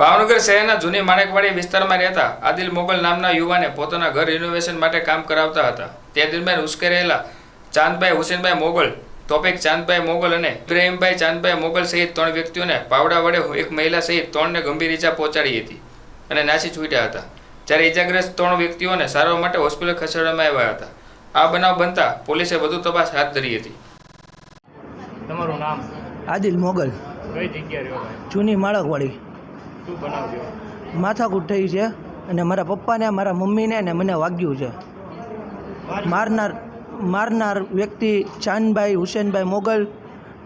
ભાવનગર શહેરના જૂની માણેકવાડી વિસ્તારમાં રહેતા આદિલ મોગલ નામના યુવાને પોતાના ઘર રિનોવેશન માટે કામ કરાવતા હતા. તે દરમિયાન ઉશ્કેરેલા ચાંદભાઈ હુસેનભાઈ મોગલ તોફિક ચાંદભાઈ મોગલ અને ઇબ્રાહીમભાઈ ચાંદભાઈ મોગલ સહિત ત્રણ વ્યક્તિઓને પાવડા વડે એક મહિલા સહિત ત્રણને ગંભીર ઈજા પહોંચાડી હતી અને નાસી છૂટ્યા હતા. જ્યારે ઈજાગ્રસ્ત ત્રણ વ્યક્તિઓને સારવાર માટે હોસ્પિટલ ખસેડવામાં આવ્યા હતા. આ બનાવ બનતા પોલીસે વધુ તપાસ હાથ ધરી હતી. તમારું નામ? આદિલ મોગલ. કઈ જગ્યા જૂની માળકવાળી શું બનાવજો. માથાકૂટ થઈ છે અને મારા પપ્પાને મારા મમ્મીને ને મને વાગ્યું છે. મારનાર મારનાર વ્યક્તિ ચાંદભાઈ હુસેનભાઈ મોગલ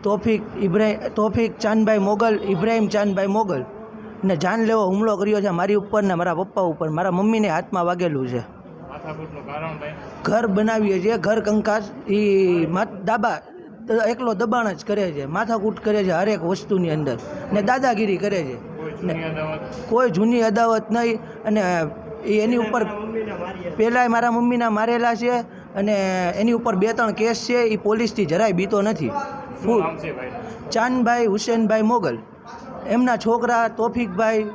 તોફિક ઇબ્રાહિમ તોફિક ચાંદભાઈ મોગલ ઇબ્રાહિમ ચાંદભાઈ મોગલ. ને જાનલેવો હુમલો કર્યો છે મારી ઉપર ને મારા પપ્પા ઉપર. મારા મમ્મીને હાથમાં વાગેલું છે. ઘર બનાવીએ છીએ ઘર કંકાસ એ દાબા એકલો દબાણ જ કરે છે. માથાકૂટ કરે છે હરેક વસ્તુની અંદર. ને દાદાગીરી કરે છે. કોઈ જૂની અદાવત નહીં અને એ એની ઉપર પહેલાંય મારા મમ્મીના મારેલા છે અને એની ઉપર બે ત્રણ કેસ છે એ પોલીસથી જરાય બીતો નથી. ચાંદભાઈ હુસેનભાઈ મોગલ. એમના છોકરા તોફિકભાઈ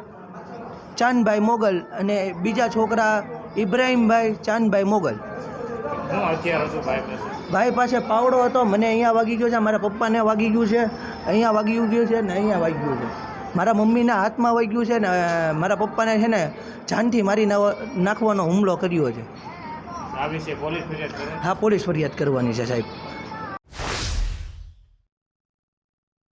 ચાંદભાઈ મોગલ અને બીજા છોકરા ઇબ્રાહીમભાઈ ચાંદભાઈ મોગલ. ભાઈ પાસે પાવડો હતો મને અહીંયા વાગી ગયો છે મારા પપ્પાને વાગી ગયું છે અહીંયા વાગી ગયું છે ને અહીંયા વાગી ગયું છે. મારા મમ્મીના હાથમાં વાગ્યું છે ને મારા પપ્પાને છે ને જાનથી મારી નાખવાનો હુમલો કર્યો છે? હા પોલીસ ફરિયાદ કરવાની છે સાહેબ.